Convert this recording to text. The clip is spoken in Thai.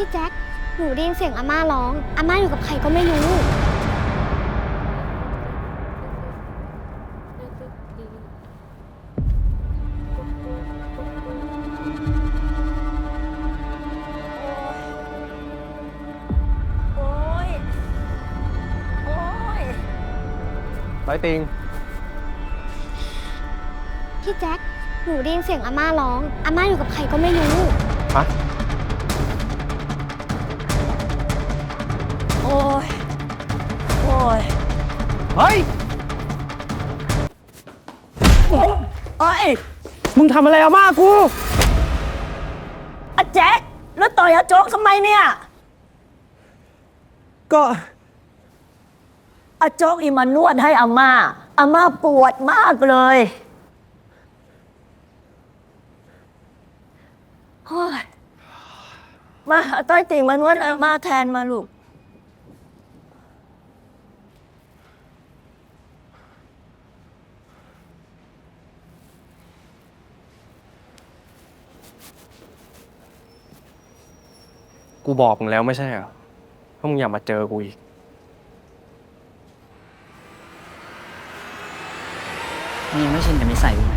พี่แจ็ค หนูได้ยินเสียงอาม่าร้อง อาม่าอยู่กับใครก็ไม่รู้ โอ้ย โอ้ย ร้อยติง พี่แจ็ค หนูได้ยินเสียงอาม่าร้อง อาม่าอยู่กับใครก็ไม่รู้ ฮะ ยเฮ้ยโอ้ยมึงทำอะไรอาม่ากู อาแจ็คแล้วต่อยอาโจ๊กทำไมเนี่ยก็อาโจ๊กอีมานวดให้อาม่าอาม่าปวดมากเลยโอ้ยมาเอาต้อยติ่งมานวดอาม่าแทนมาลูก กูบอกมึงแล้วไม่ใช่เหรอว่ามึงอย่ามาเจอกูอีก มึงยังไม่ชินกับนิสัยกูไหม